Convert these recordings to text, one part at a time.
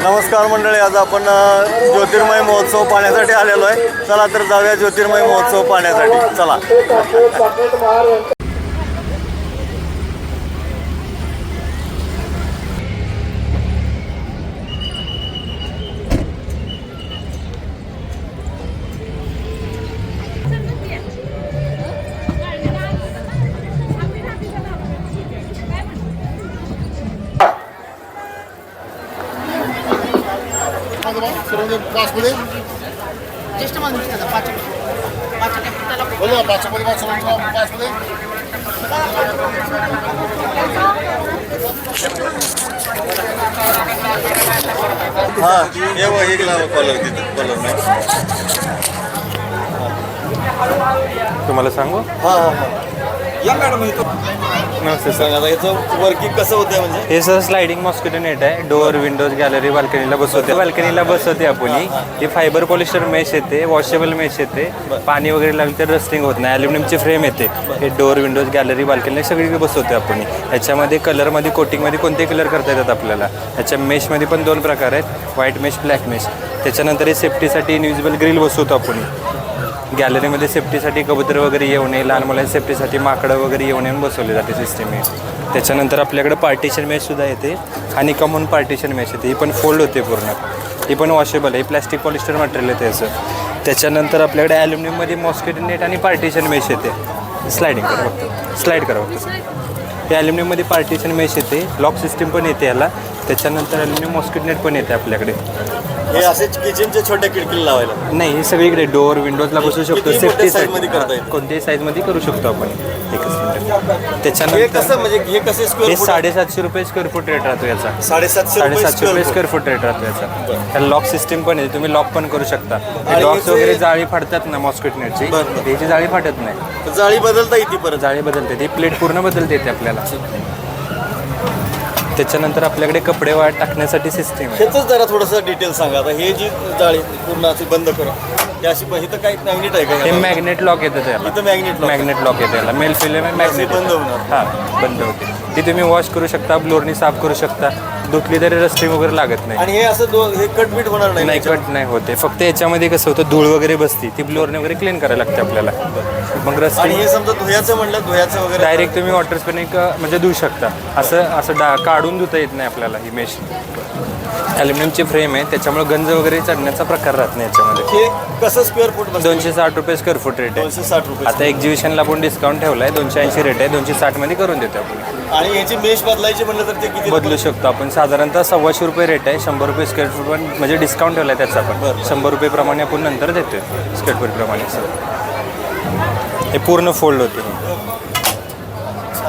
नमस्कार मंडळी आज आपण ज्योतिर्मय महोत्सव पाहण्यासाठी आलेलो आहे. चला तर जाऊया ज्योतिर्मय महोत्सव पाहण्यासाठी. चला. हां ये वो एक लावा कॉलर तिथं कॉलर नाही तुम्हाला सांगू? हां हां हां. नमस्ते सर आता याचं वर्किंग कसं होतंय म्हणजे? हे सर स्लायडिंग मॉस्किटो नेट आहे. डोअर विंडोज गॅलरी बाल्कनीला बसवते. बाल्कनीला बसवते आपण ही. ही फायबर पॉलिस्टर मेश येते वॉशेबल मेश येते. पाणी वगैरे लागलं तर रस्टिंग होत नाही. अल्युमिनियमची फ्रेम येते. हे डोअर विंडोज गॅलरी बाल्कनी सगळीकडे बसवते आपण ही. ह्याच्यामध्ये कलरमध्ये कोटिंगमध्ये कोणते कलर करता येतात आपल्याला? ह्याच्या मेशमध्ये पण दोन प्रकार आहेत. व्हाईट मेश ब्लॅक मेश त्याच्यानंतर हे सेफ्टीसाठी इनविजिबल ग्रिल बसवतो आपण ही. गॅलरीमध्ये सेफ्टीसाठी कबूतर वगैरे येऊ नये लहान मुलांच्या सेफ्टीसाठी माकडं वगैरे येऊ नये बसवली बसवले जाते सिस्टीम आहे त्याच्यानंतर आपल्याकडे पार्टिशन मॅचसुद्धा येते आणि कमून पार्टिशन मॅच येते. ही पण फोल्ड होते पूर्ण. ही पण वॉशेबल आहे. प्लॅस्टिक पॉलिस्टर मटेरियल आहे त्याचं. त्याच्यानंतर आपल्याकडे ॲल्युमिनियममध्ये मॉस्किटो नेट आणि पार्टिशन मॅच येते. स्लायडिंग करा फक्त. स्लाईड करा फक्त. हे ॲल्युमिनियममध्ये पार्टिशन मॅच येते. लॉक सिस्टीम पण येते याला. त्याच्यानंतर ॲल्युमिनियम मॉस्किटो नेट पण येते आपल्याकडे. हे असे किचनच्या छोट्या खिडकीला लावायला. नाही हे सगळीकडे डोअर विंडोजला बसू शकतो. किती मोठ्या सेफ्टी size मध्ये करता येईल? कोणत्याही साईजमध्ये करू शकतो आपण. एकच मिनिट हे त्याच्यानंतर कसं म्हणजे हे कसे हे स्क्वेअर फूट साडेसातशे रुपये स्क्वेअर फूट रेट राहतो याचा. साडेसातशे रुपये साडेसातशे रुपये स्क्वेअर स्क्वेअर फूट रेट राहतो याचा. त्याला लॉक सिस्टीम पण आहे तुम्ही लॉक पण करू शकता. आणि लॉक्स याचे- वगैरे जाळी फाडतात ना मॉस्किट नेटची बरं. त्याची जाळी फाटत नाही. जाळी बदलता येते परत. जाळी बदलते ती प्लेट पूर्ण बदलते आपल्याला. त्याच्यानंतर आपल्याकडे कपडे वाट टाकण्यासाठी सिस्टीम आहे. ह्याच जरा थोडंसं डिटेल सांगा. आता हे जी जाळी पूर्ण अशी बंद करा. हे अशी इथं काही मॅग्नेट आहे का हे? मॅग्नेट लॉक येतं त्याला. इथं मॅग्नेट मॅग्नेट लॉक येते याला. मेल फिल्म मॅग्नेट बंद होणार. हां बंद होते. ती तुम्ही वॉश करू शकता ब्लोरनी साफ करू शकता. धुतली तरी रस्टिंग वगैरे लागत नाही. आणि हे असं हे कटबीट होणार नाही नाही कट नाही होते. फक्त याच्यामध्ये कसं होतं धूळ वगैरे बसती. ती ब्लोअरने वगैरे क्लीन करायला लागते आपल्याला. मग आणि रस्टिंग हे समजा धुयाचं म्हणलं धुयाचं वगैरे डायरेक्ट तुम्ही वॉटर स्पिनिंग म्हणजे धुऊ शकता. असं असं डा काढून धुता येत नाही आपल्याला ही मेश ॲल्युमिनियमची फ्रेम आहे त्याच्यामुळे गंज वगैरे चढण्याचा प्रकार राहत नाही याच्यामध्ये. हे कसं स्क्वेअर फूट बसतं? दोनशे साठ रुपये स्क्वेअर फूट रेट आहे. दोनशे साठ रुपये आता एक्झिबिशनला आपण डिस्काउंट ठेवला आहे दोनशे ऐंशी रेट आहे दोनशे साठमध्ये करून देतो आपण. आणि ह्याची मेश बदलायची म्हणलं तर ते किती बदलू शकतो आपण. साधारणतः सव्वाशे रुपये रेट आहे शंभर रुपये स्क्वेअर फूट पण म्हणजे डिस्काउंट ठेवला आहे त्याचा बरं. पण शंभर रुपये प्रमाणे आपण नंतर देतोय स्क्वेअर फूट प्रमाणे. सर हे पूर्ण फोल्ड होते.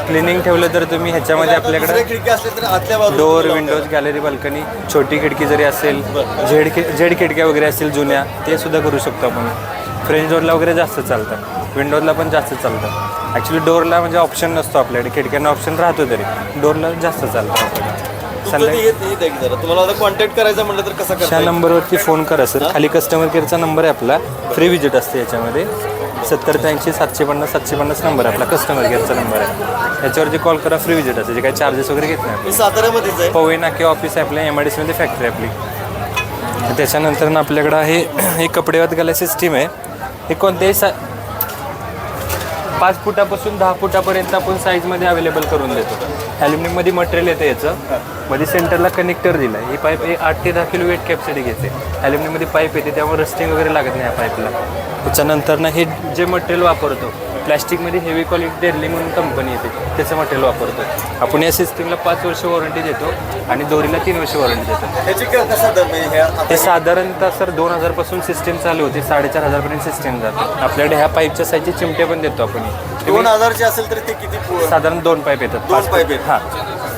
क्लिनिंग ठेवलं तर तुम्ही ह्याच्यामध्ये आपल्याकडे खिडकी असल्या तर आतल्या बाजूला डोअर विंडोज गॅलरी बाल्कनी छोटी खिडकी जरी असेल झेड खि झेड खिडक्या वगैरे असतील जुन्या ते सुद्धा करू शकतो आपण. फ्रेंच डोअरला वगैरे जास्त चालतं. विंडोजला पण जास्त चालतं. ॲक्च्युली डोअरला म्हणजे ऑप्शन नसतो आपल्याकडे. खिडक्यांना ऑप्शन राहतो तरी. डोअरला जास्त चालतं तुम्हाला आता कॉन्टॅक्ट करायचा म्हणलं तर कसं येईल? नंबरवरती फोन करा सर खाली कस्टमर केअरचा नंबर आहे आपला. फ्री विजिट असते याच्यामध्ये. सत्तर त्र्याऐंशी सातशे पन्नास सातशे पन्नास नंबर आहे. आपला कस्टमर केअरचा नंबर आहे. याच्यावरती कॉल करा फ्री विजिट असते जे काही चार्जेस वगैरे घेत नाही साताऱ्यामध्येच आहे. पवई नाके ऑफिस आहे आपल्या एम आय डी सीमध्ये फॅक्टरी आपली. त्याच्यानंतर आपल्याकडं आहे हे कपडे वात घालायला सिस्टीम आहे. हे कोणत्याही सा पाच फुटापासून दहा फुटापर्यंत आपण साईजमध्ये अवेलेबल करून देतो. ॲल्युमिनियममध्ये मटेरियल येतं याचं. मध्ये सेंटरला कनेक्टर दिलं आहे ही पाईप हे आठ ते दहा किलो वेट कॅपॅसिटी घेते. ॲल्युमिनियममध्ये पाईप येते त्यामुळे रस्टिंग वगैरे लागत नाही या पाईपला त्याच्यानंतर ना हे जे मटेरियल वापरतो प्लॅस्टिकमध्ये हेवी क्वालिटी डेरली म्हणून कंपनी येते. त्याचं मटेरियल वापरतो. आपण या सिस्टीमला पाच वर्ष वॉरंटी देतो आणि दोरीला तीन वर्ष वॉरंटी देतो. म्हणजे हे साधारणतः सर दोन हजारपासून सिस्टीम चालू होते. साडेचार हजारपर्यंत सिस्टीम जाते. आपल्याकडे ह्या पाईपच्या साईजचे चिमटे पण देतो आपण. दोन हजारची असेल तर ते किती साधारण दोन पाईप येतात. पाच पाईप आहेत. हां.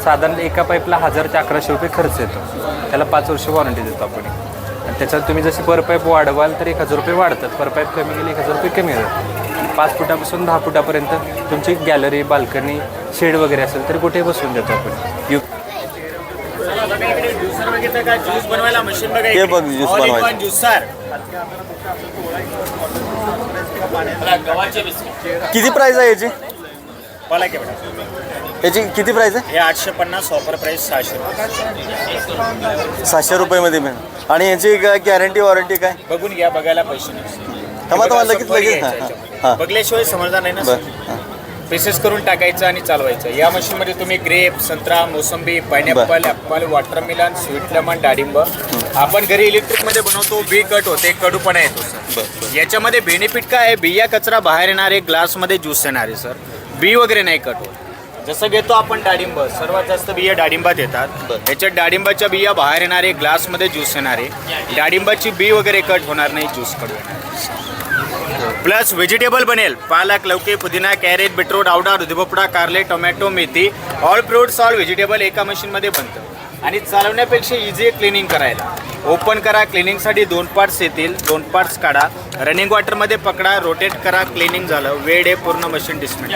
साधारण एका पाईपला हजार ते अकराशे रुपये खर्च येतो. त्याला पाच वर्ष वॉरंटी देतो आपण. आणि त्याच्यात तुम्ही जशी पर पाईप वाढवाल तर एक हजार रुपये वाढतात. पर पाईप कमी केली एक हजार रुपये कमी होतात. पाच फुटापासून दहा फुटापर्यंत तुमची गॅलरी बाल्कनी शेड वगैरे असेल तर कुठे बसवून देतो आपण? यू ज्यूस बनवायला मशीन बघा हे बघ, juice बनवायचं. ज्यूसर गव्हाचे बिस्किट किती प्राइस आहे याची? बोला की बेटा याची किती प्राईस आहे? हे आठशे पन्नास ऑफर प्राईस सहाशे रुपये. रुपयेमध्ये मिळेल आणि याची गॅरंटी वॉरंटी काय? बघून घ्या बघायला पैसे नाही लगेच- लगेच. हां. हां. बघल्याशिवाय समजणार नाही ना बरं हां. प्रेसेस करून टाकायचं आणि चालवायचं. या मशीनमध्ये तुम्ही ग्रेप संत्रा मोसंबी pineapple apple watermelon sweet lemon डाळिंब आपण घरी इलेक्ट्रिकमध्ये बनवतो बी कट होते कडूपणा येतो सर. याच्यामध्ये बेनिफिट काय आहे? बिया कचरा बाहेर येणार आहे ग्लासमध्ये ज्यूस येणार आहे सर. बी वगैरे नाही कट होत. जसं घेतो आपण डाळिंब सर्वात जास्त बिया डाळिंबात येतात. याच्यात डाळिंबाच्या बिया बाहेर येणार आहे ग्लासमध्ये ज्यूस येणार. आहे डाळिंबाची बी वगैरे कट होणार नाही ज्यूस कट होणार प्लस व्हेजिटेबल बनेल. पालक लौकी पुदिना कॅरेट बीटरूट आवडा दुधीभोपळा कारले टोमॅटो मेथी ऑल फ्रुट्स ऑल व्हेजिटेबल एका मशीनमध्ये बनतं. आणि चालवण्यापेक्षा इझी आहे क्लिनिंग करायला. ओपन करा क्लिनिंगसाठी दोन पार्ट्स येतील. दोन पार्ट्स काढा. रनिंग वॉटरमध्ये पकडा रोटेट करा क्लिनिंग झालं. वेळ आहे पूर्ण मशीन डिस्मेंट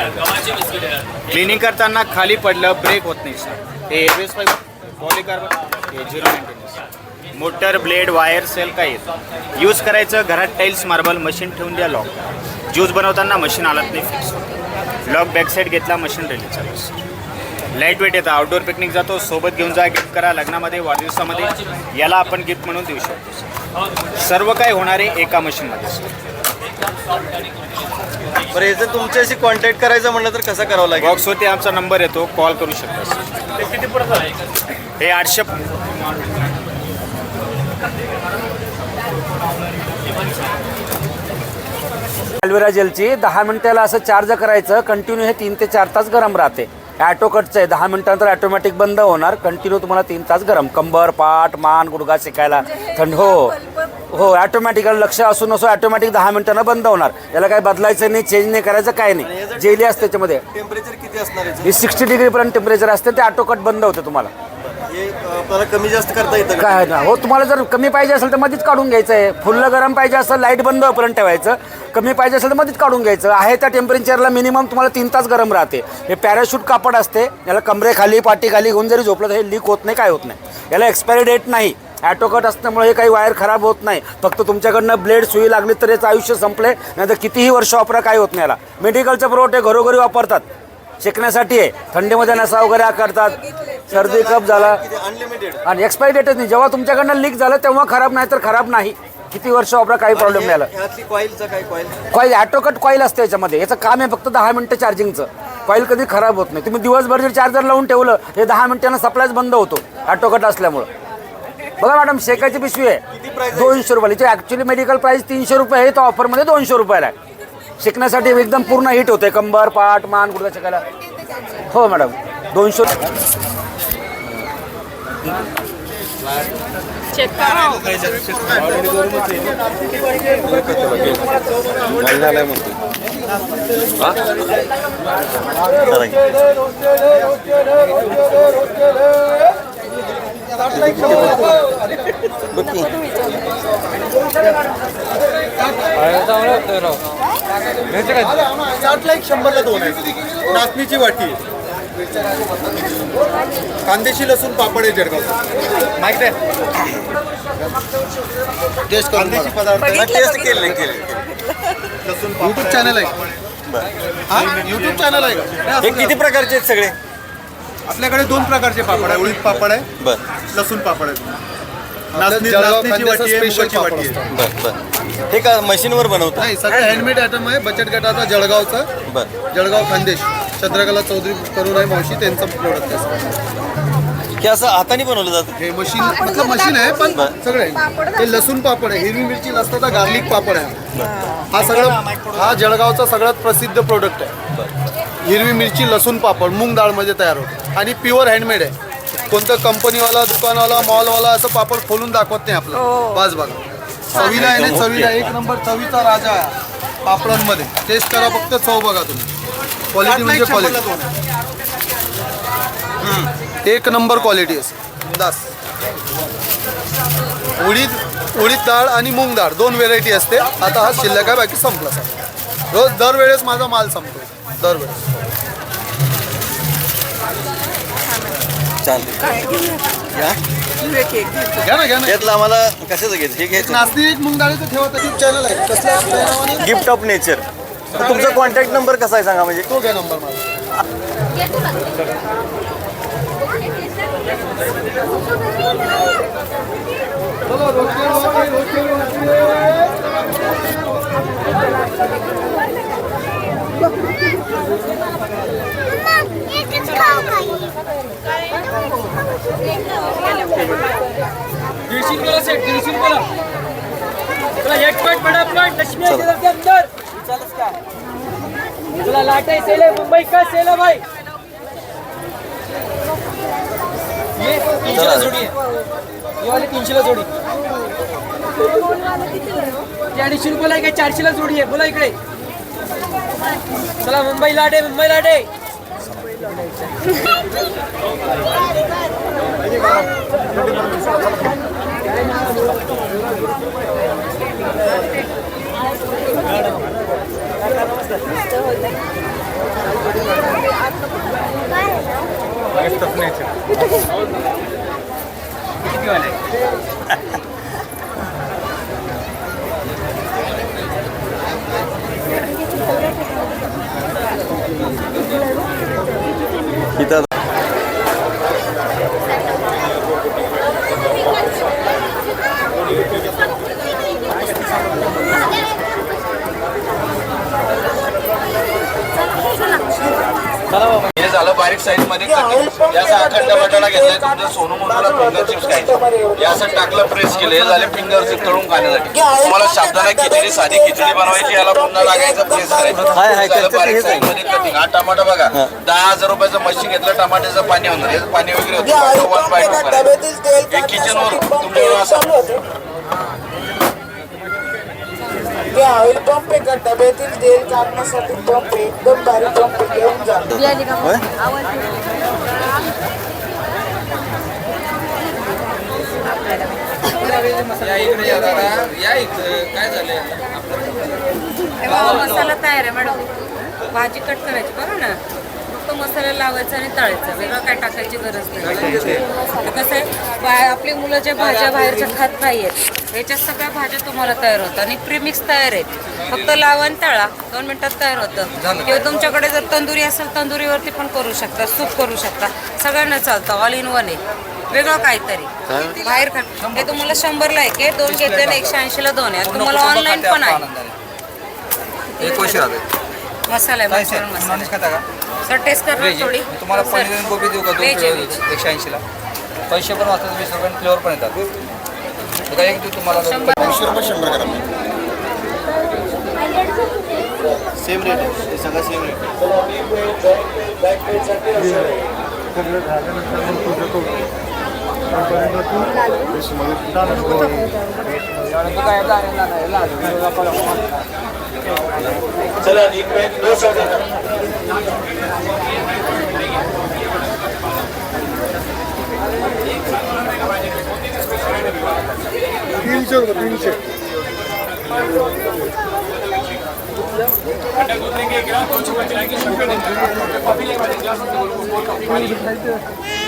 क्लिनिंग करताना खाली पडलं ब्रेक होत नाही सर हे एअरवेज पाहिजे पॉलिकार्बन हे zero maintenance motor blade wire sale काय येत यूज करायचं घरात टाईल्स मार्बल मशीन ठेवून द्या लॉक ज्यूस बनवताना मशीन आलत नाही फिक्स लॉक बॅक साईड घेतला मशीन रेली चालू लाइट वेट येतं आउटडोर पिकनिक जातो सोबत घेऊन जा गिफ्ट करा लग्नामध्ये वाढदिवसामध्ये याला आपण गिफ्ट म्हणून देऊ शकतो सर्व काय होणार आहे एका मशीनमध्ये बरं याचं तुमच्याशी कॉन्टॅक्ट करायचं म्हणलं तर कसं करावं लागेल? बॉक्सवरती आमचा नंबर येतो कॉल करू शकता हे आठशे ॲल्वेरा जेलची. दहा मिनिटाला असं चार्ज करायचं. कंटिन्यू हे तीन ते चार तास गरम राहते. ॲटो कटचं आहे. दहा मिनिटानंतर ऑटोमॅटिक बंद होणार. कंटिन्यू तुम्हाला तीन तास गरम. कंबर पाठ मान गुडघा शिकायला. थंड हो. हो ॲटोमॅटिकल लक्ष असून नसो ऑटोमॅटिक दहा मिनिटानं बंद होणार. याला काही बदलायचं नाही चेंज नाही करायचं काय नाही. जेली असते त्याच्यामध्ये. टेम्परेचर किती असणार हे सिक्स्टी डिग्रीपर्यंत टेम्परेचर असते ते ऑटो कट बंद होते तुम्हाला. आपल्याला कमी जास्त करता येतं का? काय ना हो तुम्हाला जर कमी पाहिजे असेल तर मध्येच काढून घ्यायचं आहे फुल्ल गरम पाहिजे असेल लाइट बंद होईपर्यंत ठेवायचं. कमी पाहिजे असेल तर मध्येच काढून घ्यायचं. आहे त्या टेम्परेचरला मिनिमम तुम्हाला तीन तास गरम राहते. हे पॅराशूट कापड असते याला कमरेखाली पाठीखाली घेऊन जरी झोपलं तर हे लीक होत नाही काय होत नाही. याला एक्सपायरी डेट नाही. ॲटो कट असल्यामुळे हे काही वायर खराब होत नाही. फक्त तुमच्याकडनं ब्लेड सुई लागली तर याचं आयुष्य संपले नाही तर कितीही वर्ष वापरा काही होत नाही याला. मेडिकलचं पुरवठे घरोघरी वापरतात. शिकण्यासाठी आहे. थंडीमध्ये नसा वगैरे करतात सर्दी कप झाला. अनलिमिटेड आणि एक्सपायरी डेटच नाही. जेव्हा तुमच्याकडनं लीक झालं तेव्हा खराब नाही तर खराब नाही. किती वर्ष वापरा काही प्रॉब्लेम नाही आला कॉईलचं काय कॉईल कॉईल ॲटोकट कॉईल असते याच्यामध्ये. याचं काम आहे फक्त दहा मिनटं चार्जिंगचं कॉईल कधी खराब होत नाही. तुम्ही दिवसभर जर चार्जर लावून ठेवलं हे दहा मिनिटांना सप्लायच बंद होतो. ॲटोकट असल्यामुळं. बघा मॅडम शेकाची पिशवी आहे. दोनशे रुपये याची ॲक्च्युली मेडिकल प्राईस तीनशे रुपये आहे. तो ऑफरमध्ये दोनशे रुपयाला आहे. शिकण्यासाठी एकदम पूर्ण हिट होते. कंबर पाठ मान गुडघा शिकायला. हो मॅडम दोनशे की. साठला एक शंभरला दोन आहे नाचणीची वाटी. कांदेशी लसूण पापड आहे जळगाव माहीत आहे? टेस्ट कांदेशी पदार्थ. टेस्ट केले केले लसूण युट्यूब चॅनल आहे. हा? युट्यूब चॅनल आहे. का हे किती प्रकारचे आहेत सगळे? आपल्याकडे दोन प्रकारचे पापड आहे उडीद पापड आहे. बर लसूण पापड आहे. नाचणी नाचणीची वाटी आहे वाटी आहे. बर बर. हे का मशीनवर बनवतं? नाही सगळं हँडमेड आयटम आहे. बचत गटाचा जळगावचा. बर. जळगाव खानदेश. चंद्रकला चौधरी करून आहे मावशी त्यांचं प्रोडक्ट आहे हे असं हाताने बनवलं जातं? हे मशीन मतलब मशीन आहे पण बरं. सगळे हे लसूण पापड आहे हिरवी मिरची लसणाचा गार्लिक पापड आहे. हा सगळं हा जळगावचा सगळ्यात प्रसिद्ध प्रोडक्ट आहे. हिरवी मिरची लसूण पापड मूग डाळमध्ये तयार होतो. आणि प्युअर हँडमेड आहे. कोणतं कंपनीवाला दुकानवाला मॉलवाला असं पापड खोलून दाखवत नाही आपलं. बाज बघा चवीला आहे ना चवीला एक नंबर चवीचा राजा आहे पापडांमध्ये. टेस्ट करा फक्त चव बघा तुम्ही. क्वालिटी म्हणजे क्वालिटी एक नंबर क्वालिटी आहे. दास. उडीद उडीद डाळ आणि मूग डाळ दोन व्हेरायटी असते. आता हा शिल्लक आहे बाकी संपला सर रोज दरवेळेस माझा माल संपतो. दरवेळेस. चालते घ्या ना घ्या ना. यातलं आम्हाला. कशाचं घ्यायचं हे घ्यायचं. नाचणी एक चॅनल आहे? आपल्या नावाने गिफ्ट ऑफ नेचर तुमचा कॉन्टॅक्ट नंबर कसा आहे सांगा म्हणजे? तो घ्या नंबर माझा. दीडशे रुपयाला सेट दीडशे रुपयाला तुला एक पॉईंट पटापट लक्ष्मी आहे तिथं अंदर चालच का? तुला लाट आहे सेल आहे मुंबई का सेल आहे भाई? ये तीनशेला जोडी आहे. ये वाली तीनशेला जोडी. ती अडीचशे रुपयाला आहे काय चारशेला जोडी आहे. बोला इकडे. चला मुंबई लाट आहे मुंबई लाट आहे किती वाले हे झालं बारीक साईजमध्ये याचा अखंड बटाटा घेतलाय. तुमचं सोनू मोठूला फिंगर चिप्स खायचं. असं टाकलं प्रेस केलं हे झाले फिंगर चिप्स तळून खाण्यासाठी. तुम्हाला शाब्दाना खिचडी साधी खिचडी बनवायची याला पुन्हा लागायचं प्रेस करायचं. हे बारीक. साईजमध्ये कटिंग हा टमाटा बघा. दहा हजार रुपयाचं मशीन घेतलं टमाट्याचं पाणी होणार पाणी वगैरे होतं. वन बाय टू करायचं हे किचनवर तुमच्याकडे असं ऑइल पंप आहे का? डब्यातील तेल काढण्यासाठी पंप आहे. एकदम भारी पंप घेऊन जा. होय? या इकडे या दादा. या इकडे. काय झालंय मसाला तयार आहे मॅडम. भाजी कट करायची बघा ना? फक्त मसाला लावायचा आणि तळायचा. वेगळं काय टाकायची गरज नाही. कसं आहे आपली मुलं ज्या भाज्या बाहेरच्या खात नाहीयेत ह्याच्यात सगळ्या भाज्या तुम्हाला तयार होतात. आणि प्रीमिक्स तयार आहेत. फक्त लावा आणि तळा. दोन मिनिटात तयार होतं. किंवा तुमच्याकडे जर तंदुरी असेल तंदुरीवरती पण करू शकता सूप करू शकता. सगळ्यांना चालतं. ऑल इन वन आहे. वेगळं काहीतरी. बाहेर खा हे तुम्हाला शंभरला एक आहे दोन घेतले ना एकशे ऐंशीला दोन आहे. तुम्हाला ऑनलाईन पण आहे. मसाला आहे मसाला. मसाला खाता सर टेस्ट करणार थोडी. तुम्हाला सर. पनीर आणि गोबी देऊ का? Veg आहे, दोन veg. एकशे ऐंशीला. पैसे पण वाचतात वीस रुपये फ्लेवर पण येतात. काय एक देऊ तुम्हाला शंभर ऐंशी रुपये शंभर ग्राम सेम रेट आहे. हे सगळं सेम रेट तीनशे रुपये तीनशे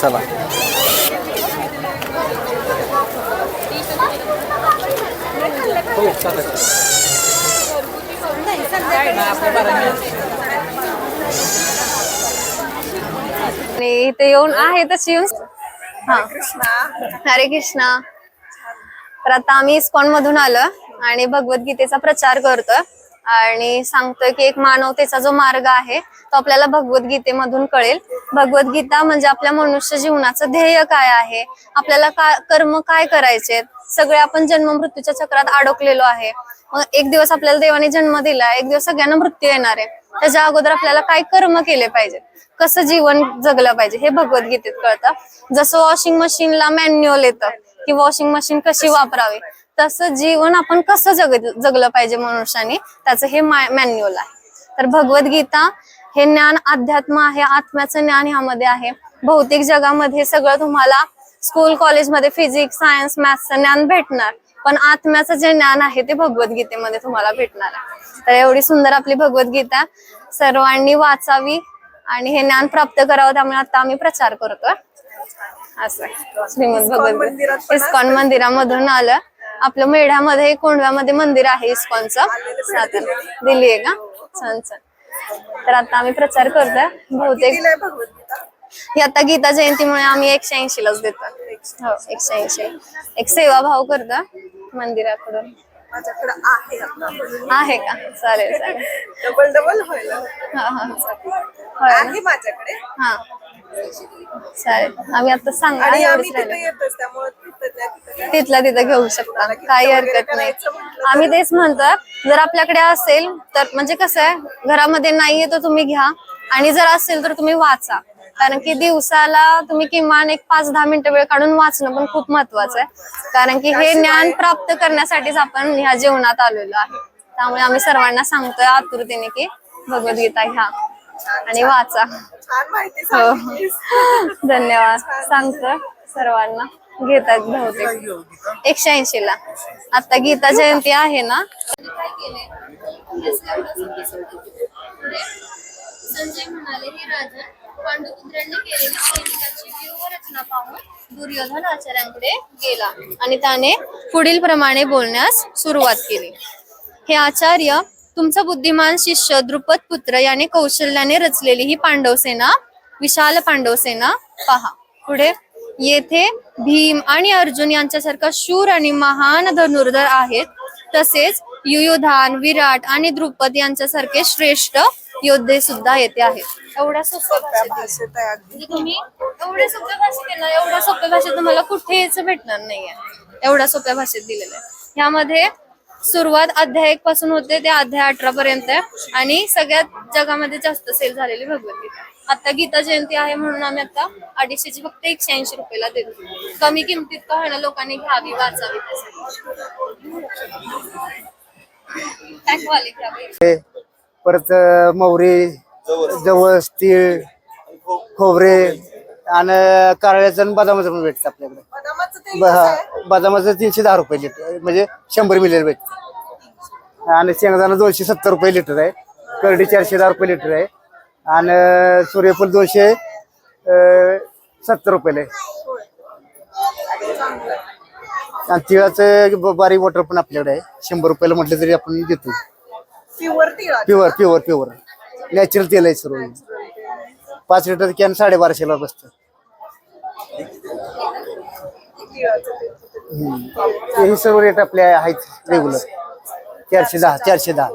चला. हो, आणि इथे येऊन आहे तशी येऊन. हा. हरे कृष्णा. तर आता आम्ही इस्कॉन मधून आलो आणि भगवद्गीतेचा प्रचार करतोय. आणि सांगतोय की एक मानवतेचा जो मार्ग आहे तो आपल्याला भगवद्गीतेमधून कळेल. भगवद्गीता म्हणजे आपल्या मनुष्य जीवनाचं ध्येय काय आहे? आपल्याला का कर्म काय करायचे सगळे आपण जन्म मृत्यूच्या चक्रात अडकलेलो आहे. मग एक दिवस आपल्याला देवाने जन्म दिला एक दिवस सगळ्यांना मृत्यू येणार आहे. त्याच्या अगोदर आपल्याला काय कर्म केले पाहिजे? कसं जीवन जगलं पाहिजे? हे भगवद्गीतेत कळतं. जसं वॉशिंग मशीनला मॅन्युअल येतं की वॉशिंग मशीन कशी वापरावी? तसं जीवन आपण कसं जग जगलं पाहिजे मनुष्याने त्याचं हे मॅन्युअल आहे. तर भगवद्गीता हे ज्ञान अध्यात्म आहे आत्म्याचं ज्ञान ह्यामध्ये आहे. भौतिक जगामध्ये सगळं तुम्हाला स्कूल कॉलेजमध्ये फिजिक्स सायन्स मॅथ्सचं ज्ञान भेटणार. पण आत्म्याचं जे ज्ञान आहे ते भगवद्गीतेमध्ये तुम्हाला भेटणार आहे. तर एवढी सुंदर आपली भगवद्गीता सर्वांनी वाचावी आणि हे ज्ञान प्राप्त करावं त्यामुळे आता आम्ही प्रचार करतोय. असं. श्रीमद भगवद्गीता. इस्कॉन मंदिरामधून आलं. आपलं मेढ्यामध्ये कोंडव्यामध्ये मंदिर आहे इस्कॉनचं. सातारा दिल्ली आहे का? छान छान. तर आता आम्ही प्रचार करतोय. बहुतेक ही आता गीता जयंतीमुळे आम्ही एकशे ऐंशी लाच देतो हो एकशे ऐंशी. एक सेवा भाव करतो मंदिराकडून. माझ्याकडे आहे आता. आहे का? चालेल चालेल. डबल डबल व्हायला. हा हा होय ना? आहे माझ्याकडे. हा. चालेल. आम्ही आता सांगा आणि आम्ही एवढंच राहिलं. तिथे येतोच त्यामुळे तिथं त्या तिथं तिथला तिथं घेऊ शकता. काही हरकत नाही. आम्ही तेच म्हणतो जर आपल्याकडे असेल तर म्हणजे कसं आहे घरामध्ये नाहीये तर तुम्ही घ्या. आणि जर असेल तर तुम्ही वाचा. कारण की दिवसाला तुम्ही किमान एक पाच दहा मिनिटं वेळ काढून वाचणं पण खूप महत्वाचं आहे. कारण की हे ज्ञान प्राप्त करण्यासाठीच आपण ह्या जीवनात आलेलो आहे. त्यामुळे आम्ही सर्वांना सांगतोय आतुरतेने की भगवद्गीता घ्या आणि वाचा. छान माहिती हो. धन्यवाद. सांगतो सर्वांना. घेतात बहुतेक. एकशे ऐंशी ला आता गीता जयंती आहे ना? संजय म्हणाले हे राजन पांडुपुत्रांनी केलेली सैनिकाची व्यूहरचना पाहून दुर्योधन आचार्यांकडे गेला आणि त्याने पुढील प्रमाणे बोलण्यास सुरुवात केली. हे आचार्य तुमचा बुद्धिमान शिष्य द्रुपद पुत्र याने कौशल्याने रचलेली ही पांडव सेना विशाल पांडव सेना पहा. पुढे येथे भीम आणि अर्जुन यांच्यासारखा शूर आणि महान धनुर्धर आहेत. तसेच युयुधान विराट आणि द्रुपद यांच्यासारखे श्रेष्ठ योद्धे सुद्धा येथे आहेत. एवढ्या सोप्या भाषेत. भाषेत आहे अगदी. म्हणजे तुम्ही एवढ्या सोप्या भाषेत आहे ना एवढ्या सोप्या भाषेत तुम्हाला कुठेच भेटणार नाहीये एवढ्या सोप्या भाषेत दिलेलं आहे. ह्यामध्ये सुरुवात अध्याय एक पासून होते ते अध्याय अठरा पर्यंत आहे. आणि सगळ्यात जगामध्ये जास्त सेल झालेली भगवद्गीता आता गीता जयंती आहे म्हणून आम्ही आता अडीचशेची फक्त एकशे ऐंशी रुपयाला देतो. कमी किमतीत का होईना लोकांनी घ्यावी वाचावी त्यासाठी. परत अं, मोहरी जवस तीळ खोबरे आणि कारळ्याचं आणि बदामाचं पण भेटतं आपल्याकडे. बदामाचं तीनशे दहा रुपये लिटर म्हणजे शंभर मिली भेटतं. आणि शेंगदाणा दोनशे सत्तर रुपये लिटर आहे. करडी चारशे दहा रुपये लिटर आहे. आणि सूर्यफूल दोनशे सत्तर रुपये आणि तिळाचं बारीक वॉटर पण आपल्याकडे आहे. शंभर रुपयाला म्हटलं तरी आपण देतो. Pure. Pure pure pure natural तेल आहे सर्व पाच लिटर कॅन साडेबाराशेला बसतं. तिळाचं तेल. हम्म. हे सर्व रेट आपले आहेत रेग्युलर चारशे दहा चारशे दहा.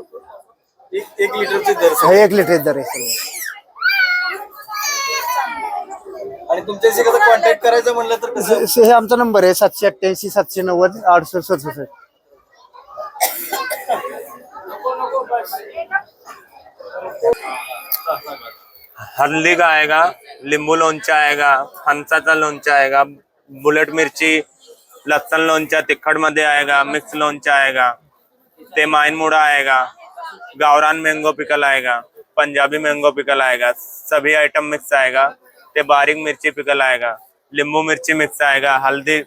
एक एक लिटरचे दर हा, एक लिटर दर आहे सर्व आणि तुमच्याशी कसं कॉन्टॅक्ट करायचं म्हणलं तर कसं? हे आमचा नंबर आहे सातशे अठ्ठ्याऐंशी सातशे नव्वद अडुसष्ट सदुसष्ट. हल्दी का आएगा लिंबू लोणचा आएगा फणसाचा लोणचा आएगा बुलेट मिरची लसन लोणचा तिखटमध्ये आएगा मिक्स लोणचा आएगा ते माइन मुड़ा आएगा गावरान मैंगो पिकल आएगा पंजाबी मैंगो पिकल आएगा सभी आइटम मिक्स आएगा ते बारीक मिर्ची पिकल आएगा लिंबू मिर्ची मिक्स आएगा हल्दी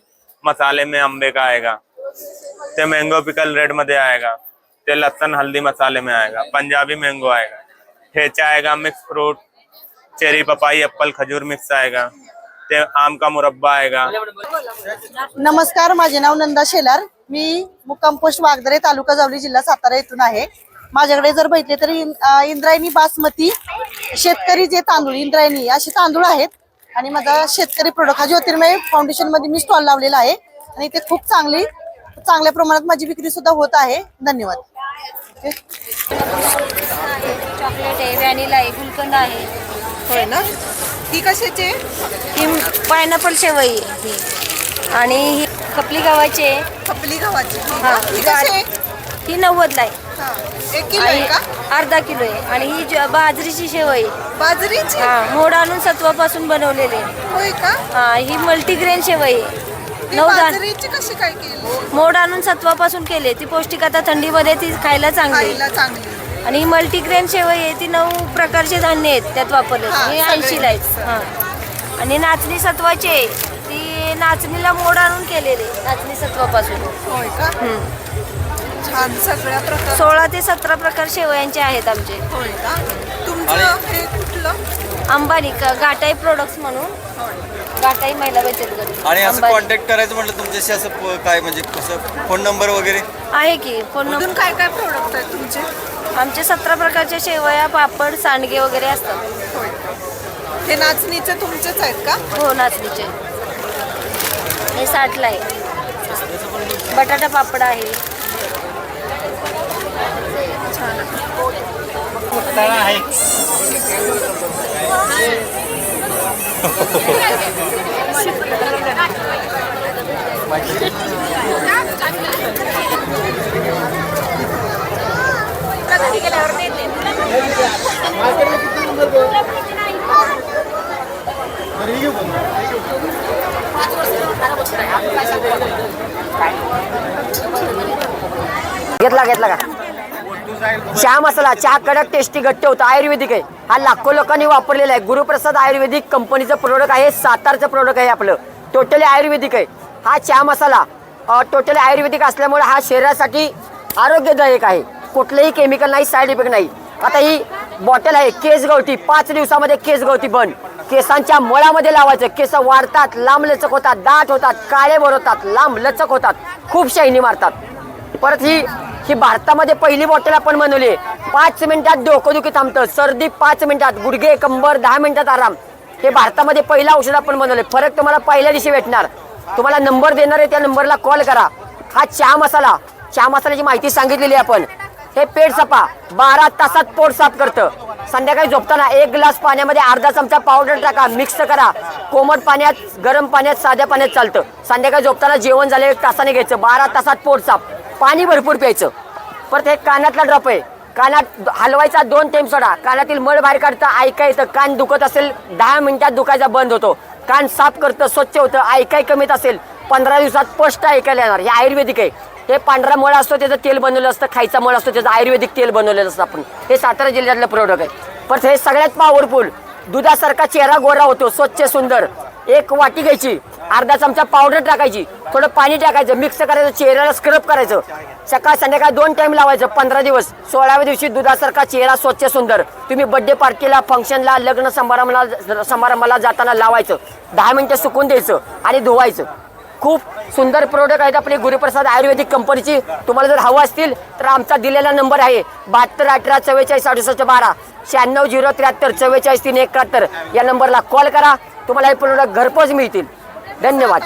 मसाले में अंबे का आएगा ते मैंगो पिकल रेडमध्ये आएगा. ते लहसन हल्दी मसाले में आएगा पंजाबी मैंगो आएगा ठेचा आएगा mix fruit cherry papaya apple खजूर मिक्स आएगा ते आम का मुरब्बा आएगा। नमस्कार माझे नाव नंदा शेलार. मी मुक्काम पोस्ट वागदरे तालुका जावली जिल्हा सातारा येथून आहे. माझ्याकडे जर बघितले तर इन- अं, इंद्रायणी बासमती शेतकरी जे तांदूळ इंद्रायणी असे तांदूळ आहेत. आणि माझा शेतकरी प्रोडक्ट हा ज्योतिर्मय फाउंडेशनमध्ये मी स्टॉल लावलेला आहे. आणि ते खूप चांगली चांगल्या प्रमाणात माझी विक्री सुद्धा होत आहे. धन्यवाद. चॉकलेट आहे व्हॅनिला आहे गुलकंद आहे. होय ना? ती कशाची ही पायनॅपल शेवई. आहे ही आणि ही खपली गव्हाची आहे. खपली गव्हाची. हा, ती कशी आहे? ही नव्वदला आहे. हा. एक किलो आहे का? आणि अर्धा किलो आहे. आणि ही ज- बाजरीची शेवई. आहे. बाजरीची? हा मोड आणून सत्वापासून बनवलेली आहे. होय का? हा ही मल्टीग्रेन शेवई आहे. नऊ दाणे बाजरीची कशी काय केली? मोड आणून सत्वापासून केले. ती पौष्टिक आता थंडीमध्ये ती खायला चांगली. खायला चांगली. आणि ही मल्टीग्रेन शेवई आहे ती नऊ प्रकारचे धान्य आहेत त्यात वापरले हा, ही सगळे. ऐंशीला आहेत. हां. आणि नाचणी सत्वाची आहे. ती नाचणीला मोड आणून केलेली नाचणी सत्वापासून. होय का? छान सगळ्या प्रकार सोळा ते सतरा प्रकार शेवयांचे आहेत आमचे. होय का? तुमचं हे कुठलं? अंबानी क- घाटाई प्रोडक्ट्स म्हणून. महिला बचत गट. आणि असं. कॉन्टॅक्ट करायचं म्हटलं तुमच्याशी असं प- काय म्हणजे कसं फोन नंबर वगैरे? आहे की फोन अजून काय काय प्रोडक्ट आहेत तुमचे? आमचे सतरा प्रकारच्या शेवया पापड सांडगे वगैरे असतात. होय. हे नाचणीचे तुमचेच आहेत का? हो नाचणीचे. हे साठला आहे. बटाटा पापड आहे? घेतला घेतला का? चहा मसाला चहा कडक टेस्टी घट्ट होता. आयुर्वेदिक आहे. हा लाखो लोकांनी वापरलेला आहे. गुरुप्रसाद आयुर्वेदिक कंपनीचं प्रोडक्ट आहे. सातारचं प्रोडक्ट आहे आपलं. टोटली आयुर्वेदिक आहे. हा चहा मसाला टोटली आयुर्वेदिक असल्यामुळे हा शरीरासाठी आरोग्यदायक आहे. कुठलंही केमिकल नाही साईड इफेक्ट नाही. आता ही बॉटल आहे. केस गवती पाच दिवसामध्ये केस गवती बंद. केसांच्या मळामध्ये लावायचं. केस वाढतात लांब लचक होतात दाट होतात काळे भर होतात लांब लचक होतात. खूप शाईनी मारतात. परत ही ही भारतामध्ये पहिली बॉटल आपण बनवली. पाच मिनिटात डोकंदुखी थांबतं. सर्दी पाच मिनिटात गुडघे कंबर दहा मिनिटात आराम. हे भारतामध्ये पहिलं औषध आपण बनवले फरक तुम्हाला पहिल्या दिवशी भेटणार. तुम्हाला नंबर देणार आहे त्या नंबरला कॉल करा. हा चहा मसाला चहा मसाल्याची माहिती सांगितलेली आहे आपण. हे पेट सपा बारा तासात पोट साफ करतं. संध्याकाळी झोपताना एक ग्लास पाण्यामध्ये अर्धा चमचा पावडर टाका. मिक्स करा. कोमट पाण्यात गरम पाण्यात साध्या पाण्यात चालतं. संध्याकाळी झोपताना जेवण झालं एक तासाने घ्यायचं. बारा तासात पोट साफ. पाणी भरपूर प्यायचं. परत हे कानातला ड्रॉप आहे. कानात हलवायचा दोन टेम सोडा. कानातील मळ बाहेर काढतं ऐका येतं. कान दुखत असेल दहा मिनिटात दुखायचा बंद होतो. कान साफ करतं स्वच्छ होतं ऐकाय कमीत असेल. पंधरा दिवसात स्पष्ट ऐकायला येणार. हे आयुर्वेदिक आहे. हे पांढरा मळ असतो त्याचं तेल बनवलं असतं खायचा मळ असतो त्याचं आयुर्वेदिक तेल बनवलेलं असतं आपण. हे सातारा जिल्ह्यातलं प्रोडक्ट आहे. परत हे सगळ्यात पॉवरफुल दुधासारखा चेहरा गोरा होतो स्वच्छ सुंदर. एक वाटी घ्यायची अर्धा चमचा पावडर टाकायची थोडं पाणी टाकायचं मिक्स करायचं चेहऱ्याला स्क्रब करायचं. सकाळ संध्याकाळ दोन टाइम लावायचं पंधरा दिवस. सोळाव्या दिवशी दुधासारखा चेहरा स्वच्छ सुंदर. तुम्ही बर्थडे पार्टीला फंक्शनला लग्न समारंभाला समारंभाला जाताना लावायचं. दहा मिनिटं सुकून द्यायचं आणि धुवायचं. खूप सुंदर प्रोडक्ट आहेत आपली गुरुप्रसाद आयुर्वेदिक कंपनीची तुम्हाला जर हवं असतील तर आमचा दिलेला नंबर आहे बहात्तर अठरा चव्वेचाळीस अडुसष्ट बारा. शहाण्णव झिरो त्र्याहत्तर चव्वेचाळीस तीन एकाहत्तर. या नंबरला कॉल करा. तुम्हाला हे प्रोडक्ट घरपोच मिळतील. धन्यवाद.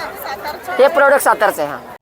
हे प्रोडक्ट सातारचं आहे हां.